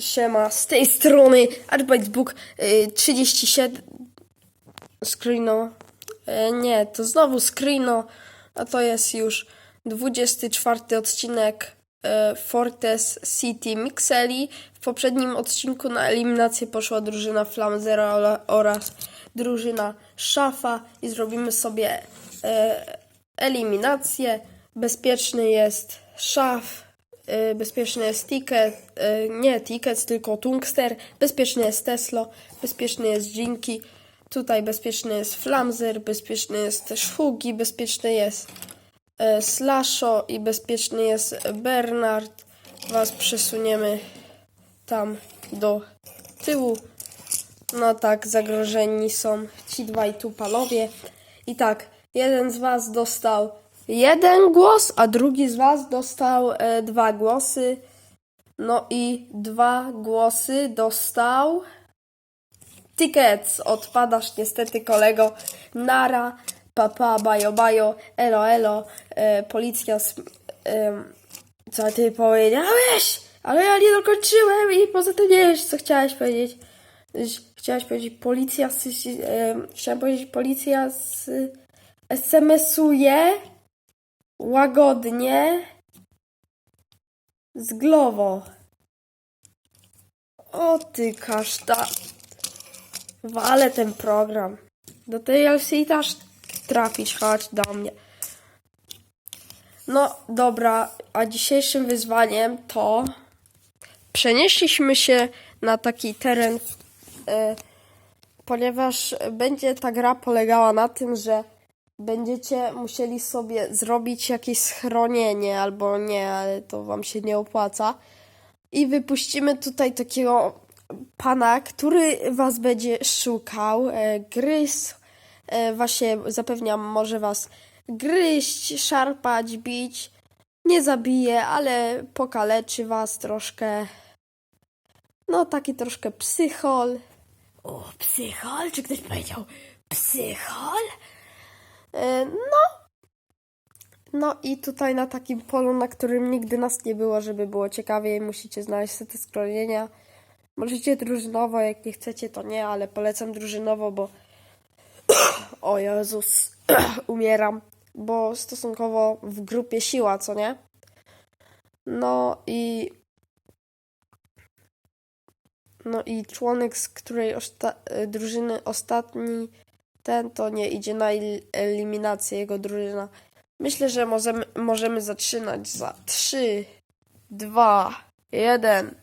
Siema, z tej strony Arbitebook y, 37 Screeno. Y, Nie, to znowu Screeno A to jest już 24 odcinek y, Fortes City Mixeli. W poprzednim odcinku na eliminację poszła drużyna Flam Zero oraz drużyna Szafa I zrobimy sobie y, eliminację. Bezpieczny jest Szaf bezpieczny jest Ticket, y, nie Ticket, tylko Tungster, bezpieczny jest Tesla, bezpieczny jest Jinki, tutaj bezpieczny jest Flamzer, bezpieczny jest też Hugi, bezpieczny jest y, Slasho i bezpieczny jest Bernard. Was przesuniemy tam do tyłu. No tak, zagrożeni są ci dwaj tu panowie. I tak, jeden z was dostał jeden głos, a drugi z was dostał e, dwa głosy. No i dwa głosy dostał Tickets. Odpadasz niestety kolego. Nara, papa, bajo, bajo, elo, elo, e, policja. em, co ty powiedziałeś? Ale ja nie dokończyłem i poza tym nie wiesz, co chciałeś powiedzieć. Ś- Chciałaś powiedzieć policja, z, chciałam powiedzieć policja z SMS-uje łagodnie z. O ty kaszta. Wale ten program. Do tej LC też trafić, chodź do mnie. No dobra, a dzisiejszym wyzwaniem to przenieśliśmy się na taki teren, e, ponieważ będzie ta gra polegała na tym, że będziecie musieli sobie zrobić jakieś schronienie, albo nie, ale to wam się nie opłaca. I wypuścimy tutaj takiego pana, który was będzie szukał, e, gryzł, e, właśnie zapewniam, może was gryźć, szarpać, bić. Nie zabije, ale pokaleczy was troszkę. No, taki troszkę psychol. O, psychol? Czy ktoś powiedział psychol? E, No. No i tutaj na takim polu, na którym nigdy nas nie było, żeby było ciekawiej, musicie znaleźć sety schronienia. Możecie drużynowo, jak nie chcecie, to nie, ale polecam drużynowo, bo o Jezus, umieram, bo stosunkowo w grupie siła, co nie? No i no i członek, z której osta- drużyny ostatni ten to nie idzie na el- eliminację jego drużyna. Myślę, że możemy, możemy zaczynać za 3, 2, 1.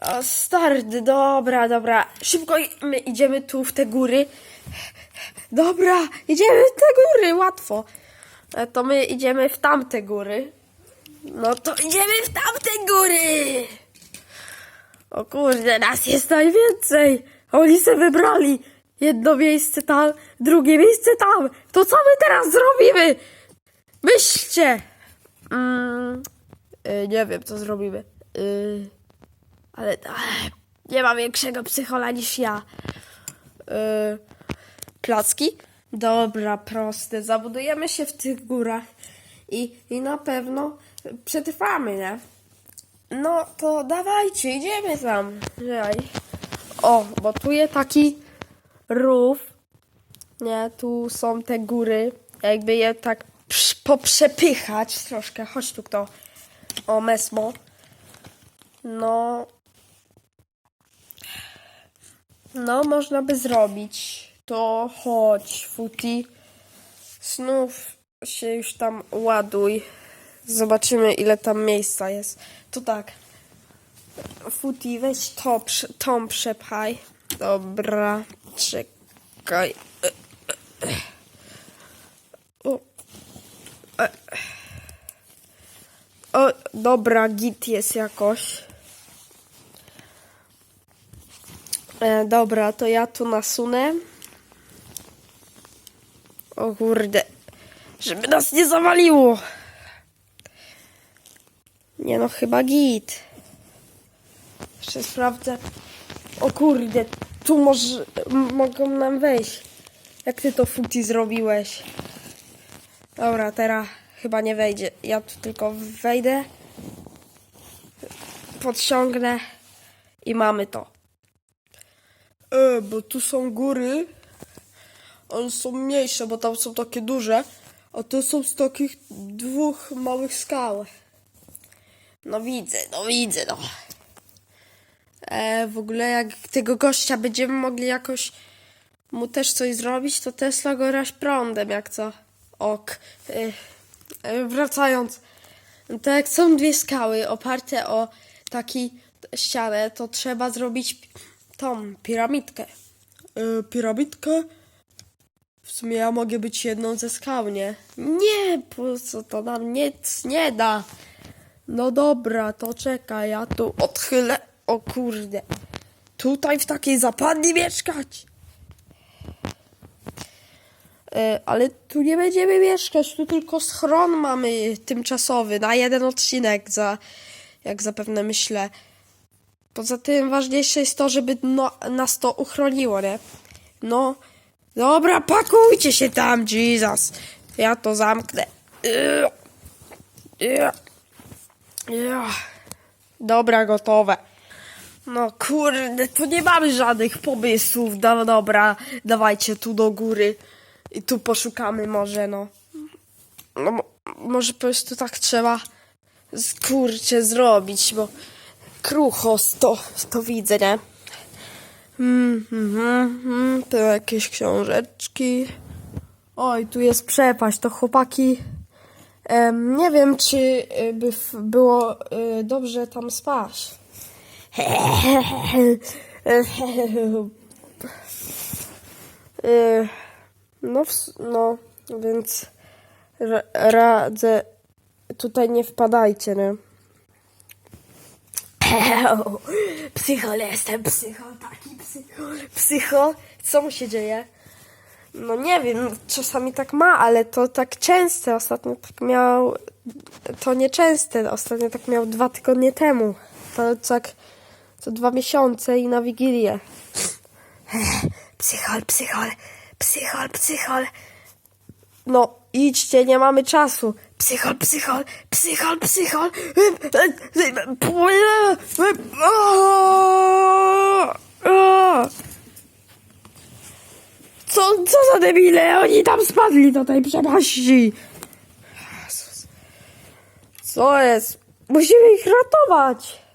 O, start, dobra, dobra. Szybko my idziemy tu w te góry. Dobra, idziemy w te góry, łatwo. E, To my idziemy w tamte góry. No to idziemy w tamte góry. O kurde, nas jest najwięcej. Oni se wybrali. Jedno miejsce tam, drugie miejsce tam. To co my teraz zrobimy? Myślcie. Mm, y, nie wiem, co zrobimy. Y, ale ach, nie ma większego psychola niż ja. Y, placki? Dobra, proste. Zabudujemy się w tych górach i, i na pewno przetrwamy, nie? No to dawajcie, idziemy tam. Czekaj. O, bo tu jest taki rów. Nie, tu są te góry. Jakby je tak poprzepychać troszkę. Chodź tu kto. O, Mesmo. No. No, można by zrobić. To chodź, Futi. Znów się już tam ładuj. Zobaczymy, ile tam miejsca jest. To tak. Futi, weź to, tą przepchaj. Dobra, czekaj. O. O, dobra, git jest jakoś. E, dobra, to ja tu nasunę. O kurde. Żeby nas nie zawaliło. Nie no, chyba git. Jeszcze sprawdzę. O kurde, tu może, mogą nam wejść. Jak ty to futi zrobiłeś? Dobra, teraz chyba nie wejdzie. Ja tu tylko wejdę. Podciągnę. I mamy to. E, bo tu są góry. One są mniejsze, bo tam są takie duże. A to są z takich dwóch małych skał. No widzę, no widzę, no. E, w ogóle jak tego gościa będziemy mogli jakoś mu też coś zrobić, to Tesla go raź prądem, jak co. Ok. E, e, wracając. To jak są dwie skały oparte o taki ścianę, to trzeba zrobić tą piramidkę. E, piramidkę? W sumie ja mogę być jedną ze skał, nie? Nie, po co to nam nic nie da. No dobra, to czekaj, ja tu odchylę. O kurde. Tutaj w takiej zapadni mieszkać. E, ale tu nie będziemy mieszkać, tu tylko schron mamy tymczasowy na jeden odcinek, za, jak zapewne myślę. Poza tym ważniejsze jest to, żeby no, nas to uchroniło, nie? No, dobra, pakujcie się tam, Jesus. Ja to zamknę. Dobra, gotowe. No kurde, to nie mamy żadnych pomysłów. No dobra, dawajcie tu do góry i tu poszukamy może, no. No mo- może po prostu tak trzeba kurczę zrobić, bo krucho to, to widzę, nie? Mm, mm, mm, tu jakieś książeczki. Oj, tu jest przepaść, to chłopaki. Nie wiem, czy y, by było y, dobrze tam spać. Y, No, no, więc ra- radzę. Tutaj nie wpadajcie, nie? Psycho, jestem psycho, taki psycho. Psycho? Co mu się dzieje? No nie wiem, czasami tak ma, ale to tak częste. Ostatnio tak miał. To nieczęste. Ostatnio tak miał dwa tygodnie temu. To tak co dwa miesiące i na Wigilię. Psychol, psychol, psychol, psychol. No, idźcie, nie mamy czasu. Psychol, psychol, psychol, psychol. Co, co za debile? Oni tam spadli do tej przepaści. Co jest? Musimy ich ratować.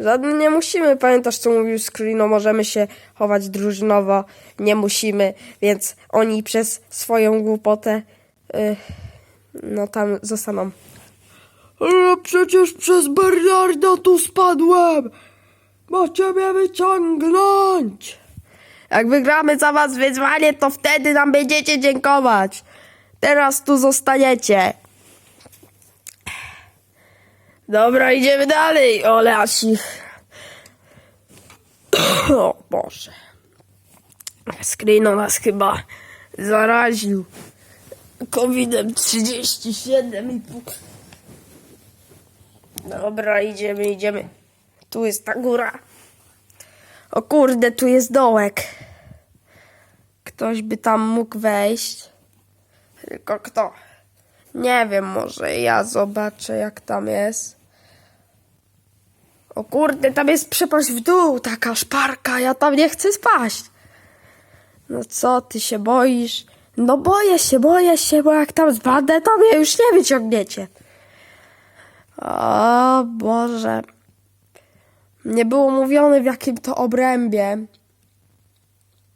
Żadnym nie musimy. Pamiętasz, co mówił Screeno? Możemy się chować drużynowo. Nie musimy, więc oni przez swoją głupotę y, no tam zostaną. Ale przecież przez Bernarda tu spadłem. Macie mnie wyciągnąć. Jak wygramy za was wyzwanie, to wtedy nam będziecie dziękować. Teraz tu zostaniecie. Dobra, idziemy dalej, Oleasi. O Boże. Screeno nas chyba zaraził. COVID-em 37,5. Dobra, idziemy, idziemy. Tu jest ta góra. O kurde, tu jest dołek. Ktoś by tam mógł wejść. Tylko kto? Nie wiem, może ja zobaczę jak tam jest. O kurde, tam jest przepaść w dół, taka szparka, ja tam nie chcę spaść. No co, ty się boisz? No boję się, boję się, bo jak tam spadnę, to mnie już nie wyciągniecie. O Boże. Nie było mówione w jakim to obrębie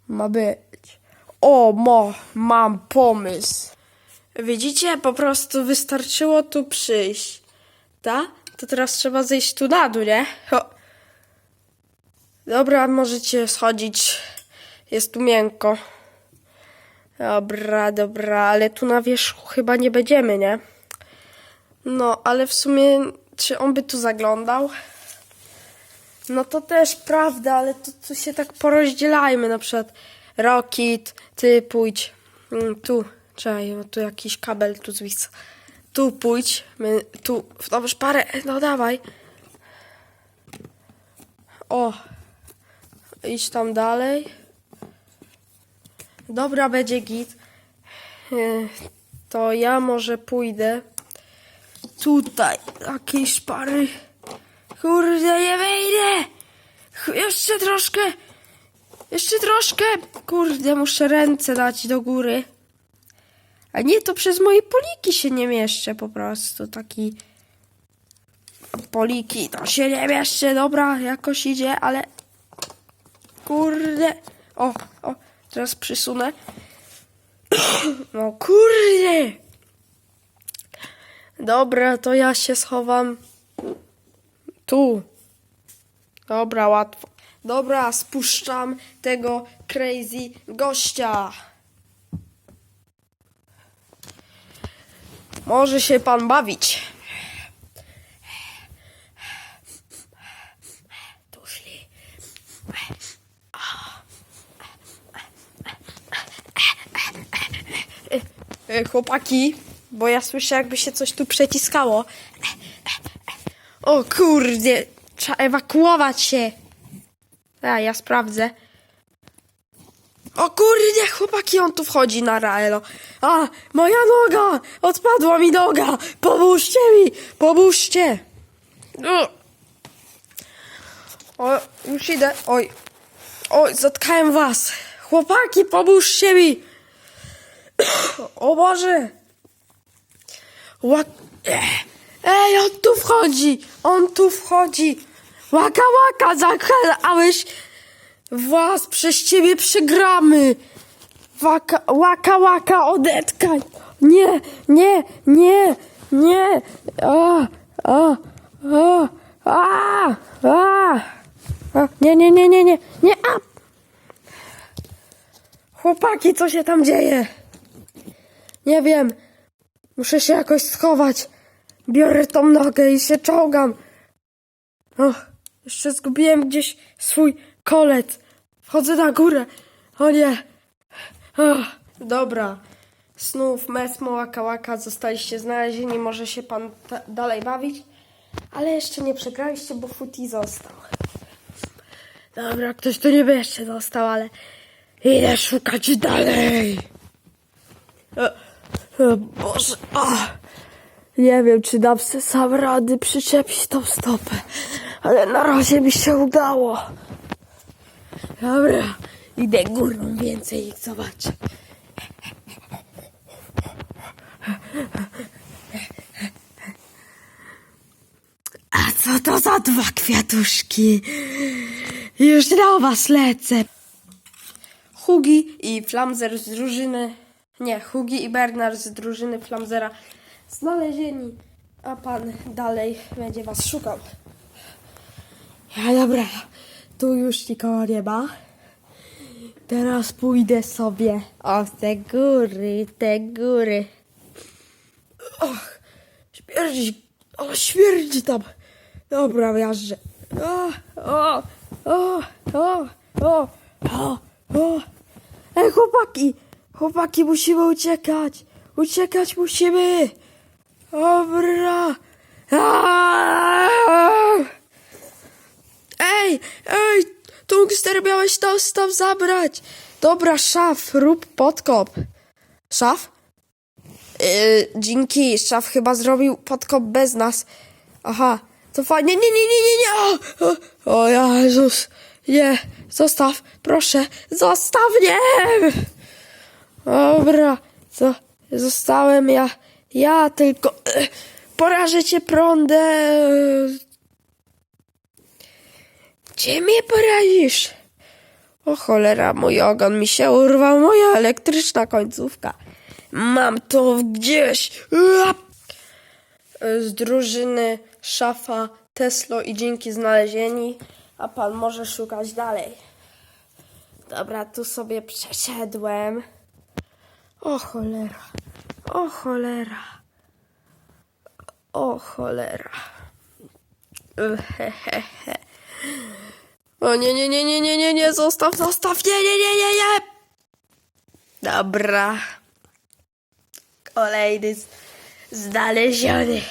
ma być. O, mo, mam pomysł. Widzicie, po prostu wystarczyło tu przyjść. Ta? To teraz trzeba zejść tu na dół, nie? Ho. Dobra, możecie schodzić. Jest tu miękko. Dobra, dobra, ale tu na wierzchu chyba nie będziemy, nie? No, ale w sumie, czy on by tu zaglądał? No to też prawda, ale to, tu się tak porozdzielajmy, na przykład Rocket, ty pójdź mm, tu, czekaj, tu jakiś kabel tu zwisa. Tu pójdź, my, tu, w tą szparę, no dawaj. O, idź tam dalej. Dobra, będzie git. Yy, To ja może pójdę tutaj, takiej szpary. Kurde, nie wejdę! Jeszcze troszkę. Jeszcze troszkę. Kurde, muszę ręce dać do góry. A nie, to przez moje poliki się nie mieszczę po prostu. Taki poliki to się nie mieszczę. Dobra, jakoś idzie, ale kurde. O, o, teraz przysunę. No kurde. Dobra, to ja się schowam tu. Dobra, łatwo. Dobra, spuszczam tego crazy gościa. Może się pan bawić. Tu szli. E, Chłopaki, bo ja słyszę, jakby się coś tu przeciskało. O kurde, trzeba ewakuować się. A, ja sprawdzę. O kurde, chłopaki, on tu wchodzi na raelo. A, moja noga! Odpadła mi noga! Pomóżcie mi! Pomóżcie! O, o już idę. Oj, oj, zatkałem was. Chłopaki, pomóżcie mi! O Boże! Łak... Ej, on tu wchodzi! On tu wchodzi! Łaka, łaka, zakalałeś! Was, przez ciebie przegramy! Waka, łaka, łaka, odetkaj! Nie, nie, nie, nie! A, a, a, a, a, a, nie, nie, nie, nie, nie, nie, a! Chłopaki, co się tam dzieje? Nie wiem. Muszę się jakoś schować. Biorę tą nogę i się czołgam. O, jeszcze zgubiłem gdzieś swój kolet. Wchodzę na górę. O nie. O, dobra. Snów, mesmo, łaka, łaka. Zostaliście znalezieni. Może się pan dalej bawić. Ale jeszcze nie przegraliście, bo Futi został. Dobra, ktoś tu niby jeszcze został, ale idę szukać dalej. O, o Boże, o. Nie wiem, czy dam sobie sam rady przyczepić tą stopę, ale na razie mi się udało. Dobra, idę górą więcej ich zobaczę. A co to za dwa kwiatuszki? Już do was lecę. Hugi i Flamzer z drużyny. Nie, Hugi i Bernard z drużyny Flamzera znalezieni, a pan dalej będzie was szukał. Ja dobra, tu już nikogo nie ma. Teraz pójdę sobie o te góry, te góry. Och, śmierdzi, o śmierdzi tam. Dobra, miażdżę. O, o, o, o, o, o, o. Ej, chłopaki, chłopaki, musimy uciekać. Uciekać musimy. Dobra. Aaaa! Ej, ej, Tungster miałeś tam tam zabrać. Dobra, szaf, rób podkop. Szaf? Yy, dzięki, szaf chyba zrobił podkop bez nas. Aha, to fajnie. Nie, nie, nie, nie, nie. O, o Jezus. Nie, zostaw, proszę, zostaw mnie. Dobra, co? Zostałem ja. Ja tylko. e, Porażę cię prądem. Gdzie mnie porazisz? O cholera, mój ogon mi się urwał, moja elektryczna końcówka. Mam to gdzieś. Uap! Z drużyny szafa, Teslo i dzięki znalezieni, a pan może szukać dalej. Dobra, tu sobie przeszedłem. O cholera. O cholera. O cholera. Hehehe. O nie, nie, nie, nie, nie, nie, nie, zostaw, zostaw, nie, nie, nie, nie, nie. Dobra. Kolejny z- znaleziony.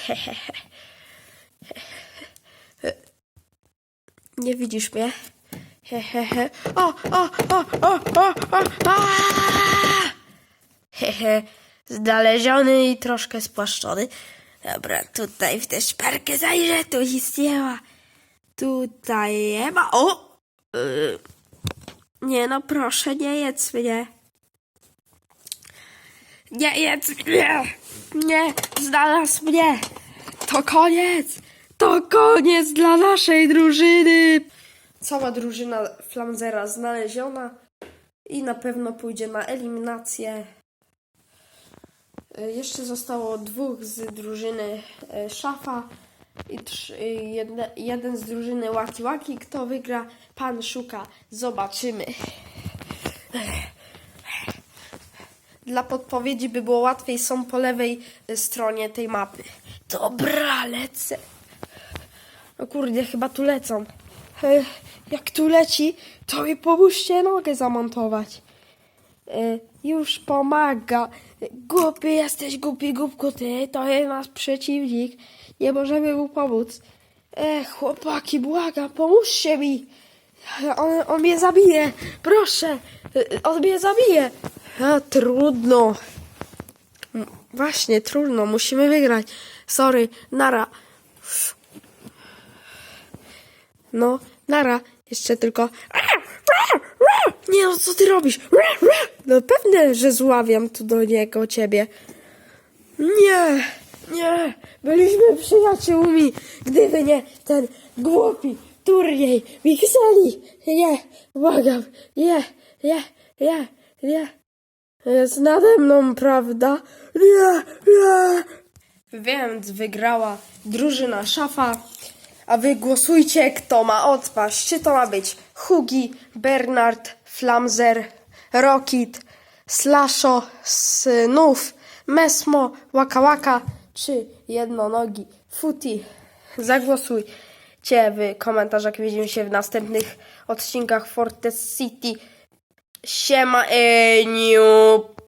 Nie widzisz mnie? Hehehe. O, o, o, o, o, o, o. Hehe. Znaleziony i troszkę spłaszczony. Dobra, tutaj w tę szparkę zajrzę, tu ma. Tutaj ma. O! Yy, nie no, proszę, nie jedz mnie. Nie jedz mnie! Nie, znalazł mnie! To koniec! To koniec dla naszej drużyny! Cała drużyna Flamzera znaleziona i na pewno pójdzie na eliminację. E, Jeszcze zostało dwóch z drużyny e, Szafa i trz, e, jedne, jeden z drużyny Łaki Łaki. Kto wygra? Pan szuka. Zobaczymy. Dla podpowiedzi by było łatwiej, są po lewej e, stronie tej mapy. Dobra, lecę. O kurde, chyba tu lecą. E, Jak tu leci, to mi pomóżcie nogę zamontować. E, Już pomaga. Głupi jesteś, głupi głupku ty, to jest nasz przeciwnik. Nie możemy mu pomóc. E, chłopaki, błagam, pomóżcie mi. On, on mnie zabije, proszę. On mnie zabije. A, trudno. Właśnie, trudno, musimy wygrać. Sorry, nara. No, nara. Jeszcze tylko. Nie no, co ty robisz? No pewne, że zławiam tu do niego ciebie. Nie, nie, byliśmy przyjaciółmi, gdyby nie ten głupi turniej Mikseli. Nie, błagam, nie, nie, nie, nie. Jest nade mną, prawda? Nie, nie. Więc wygrała drużyna szafa. A wy głosujcie, kto ma odpaść. Czy to ma być Hugi, Bernard, Flamzer, Rockit, Slasho, Snów, Mesmo, Waka Waka, czy jednonogi Futi. Zagłosujcie w komentarzach. Widzimy się w następnych odcinkach Forte City. Siema Eniu!